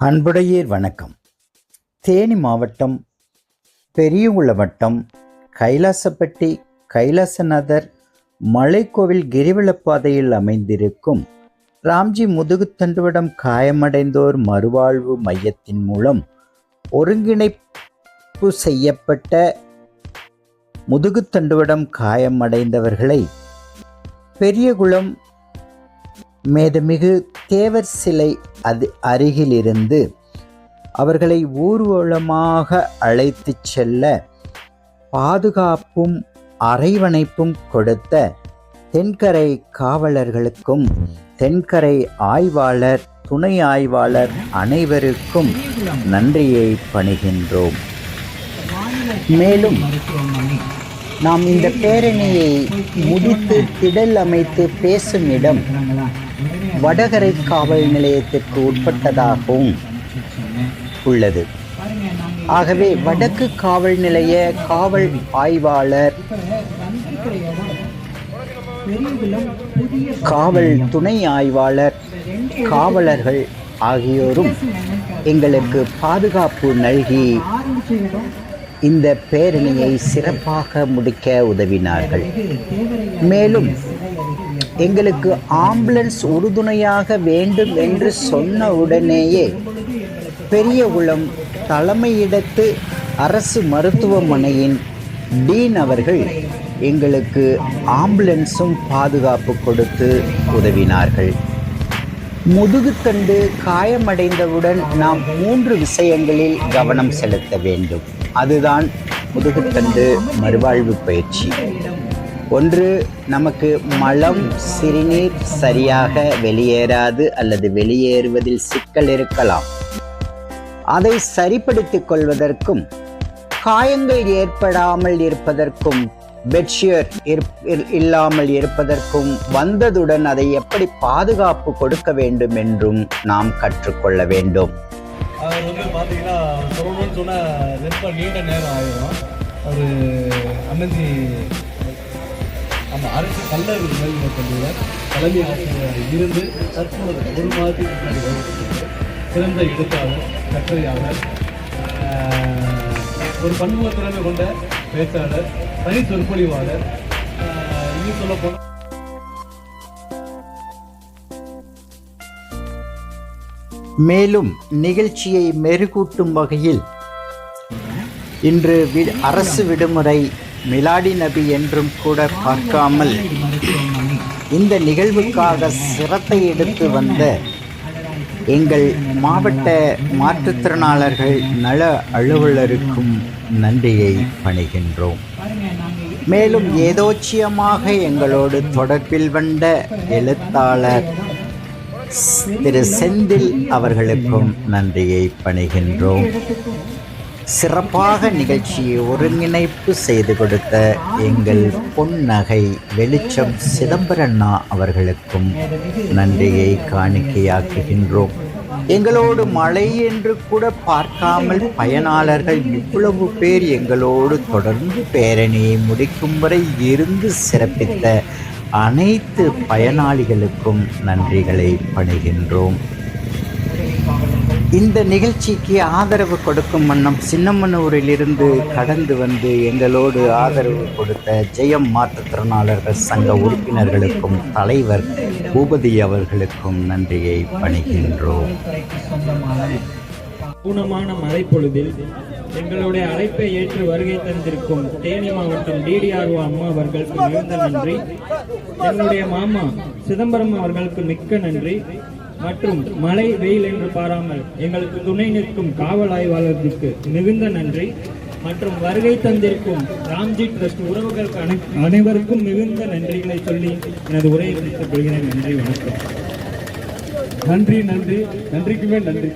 அன்புடையீர் வணக்கம். தேனி மாவட்டம் பெரியகுள வட்டம் கைலாசப்பட்டி கைலாசநாதர் மலைக்கோவில் கிரிவலப்பாதையில் அமைந்திருக்கும் ராம்ஜி முதுகுத்தண்டுவடம் காயமடைந்தோர் மறுவாழ்வு மையத்தின் மூலம் ஒருங்கிணைப்பு செய்யப்பட்ட முதுகுத்தண்டுவடம் காயமடைந்தவர்களை பெரியகுளம் மேதமிகு தேவர் சிலை அது அருகிலிருந்து அவர்களை ஊர்வலமாக அழைத்துச் செல்ல பாதுகாப்பும் அரைவணைப்பும் கொடுத்த தென்கரை காவலர்களுக்கும் தென்கரை ஆய்வாளர் துணை ஆய்வாளர் அனைவருக்கும் நன்றியை பணிகின்றோம். மேலும் நாம் இந்த பேரணியை முடித்து திடல் அமைத்து பேசும் இடம் வடகரை காவல் நிலையத்திற்கு உட்பட்டதாகவும் உள்ளது. ஆகவே வடக்கு காவல் நிலைய காவல் ஆய்வாளர் காவல் துணை ஆய்வாளர் காவலர்கள் ஆகியோரும் எங்களுக்கு பாதுகாப்பு நல்கி இந்த பேரணியை சிறப்பாக முடிக்க உதவினார்கள். மேலும் எங்களுக்கு ஆம்புலன்ஸ் உறுதுணையாக வேண்டும் என்று சொன்ன உடனேயே பெரியகுளம் தலைமையிடத்து அரசு மருத்துவமனையின் டீன் அவர்கள் எங்களுக்கு ஆம்புலன்ஸும் பாதுகாப்பு கொடுத்து உதவினார்கள். முதுகுத்தண்டு காயமடைந்தவுடன் நாம் மூன்று விஷயங்களில் கவனம் செலுத்த வேண்டும். அதுதான் முதுகுத்தண்டு மறுவாழ்வு பயிற்சி. ஒன்று நமக்கு மலம் சிறுநீர் சரியாக வெளியேறாது அல்லது வெளியேறுவதில் சிக்கல் இருக்கலாம். அதை சரிப்படுத்திக் கொள்வதற்கும் காயங்கள் ஏற்படாமல் இருப்பதற்கும் பெட்ஷியர் இல்லாமல் இருப்பதற்கும் வந்ததுடன் அதை எப்படி பாதுகாப்பு கொடுக்க வேண்டும் என்றும் நாம் கற்றுக்கொள்ள வேண்டும். அவர் வந்து பார்த்தீங்கன்னா சொல்லணும்னு சொன்னால் ரொம்ப நீண்ட நேரம் ஆயிரும். அவர் அன்னஞ்சி நம்ம அரசு கல்லூரி மேல்நிலை பள்ளியில் தலைமை ஆசிரியராக இருந்து தற்போது ஒரு மாதத்துக்கு முன்னாடி சிறந்த எழுத்தாளர் கட்டுரையாளர் ஒரு பன்முக திறமை கொண்ட பேச்சாளர் தனி சொற்பொழிவாளர் ஆஹ், இன்னும் சொல்ல போனால் மேலும் நிகழ்ச்சியை மெருகூட்டும் வகையில் இன்று அரசு விடுமுறை மிலாடி நபி என்றும் கூட பார்க்காமல் இந்த நிகழ்வுக்காக சிரத்தை எடுத்து வந்த எங்கள் மாவட்ட மாற்றுத்திறனாளர்கள் நல அலுவலருக்கும் நன்றியை பணிகின்றோம். மேலும் ஏதோச்சியமாக எங்களோடு தொடர்பில் வந்த எழுத்தாளர் திரு செந்தில் அவர்களுக்கும் நன்றியை பணிகின்றோம். சிறப்பாக நிகழ்ச்சியை ஒருங்கிணைப்பு செய்து கொடுத்த எங்கள் பொன்னகை வெளிச்சம் சிதம்பரண்ணா அவர்களுக்கும் நன்றியை காணிக்கையாக்குகின்றோம். எங்களோடு மழை என்று கூட பார்க்காமல் பயனாளர்கள் இவ்வளவு பேர் எங்களோடு தொடர்ந்து பேரணியை முடிக்கும் வரை இருந்து சிறப்பித்த அனைத்து பயனாளிகளுக்கும் நன்றிகளை பணிகின்றோம். இந்த நிகழ்ச்சிக்கு ஆதரவு கொடுக்கும் வண்ணம் சின்னமனூரிலிருந்து கடந்து வந்து எங்களோடு ஆதரவு கொடுத்த ஜெயம் மாற்றுத்திறனாளர்கள் சங்க உறுப்பினர்களுக்கும் தலைவர் பூபதி அவர்களுக்கும் நன்றியை பணிகின்றோம். பூனமான மழைப்பொழுதில் எங்களுடைய அழைப்பை ஏற்று வருகை தந்திருக்கும் தேனி மாவட்டம் டிடிஆர்ஓ அம்மா அவர்களுக்கு மிகுந்த நன்றி. என்னுடைய மாமா சிதம்பரம் அவர்களுக்கு மிக்க நன்றி. மற்றும் மழை வெயில் என்று பாராமல் எங்களுக்கு துணை நிற்கும் காவல் ஆய்வாளர்களுக்கு மிகுந்த நன்றி. மற்றும் வருகை தந்திருக்கும் ராம்ஜி ட்ரஸ்ட் உறவுகளுக்கு அனை- அனைவருக்கும் மிகுந்த நன்றிகளை சொல்லி எனது உரையை முடித்துக் கொள்கிறேன். நன்றி வணக்கம். நன்றி நன்றி. நன்றிக்குமே நன்றி.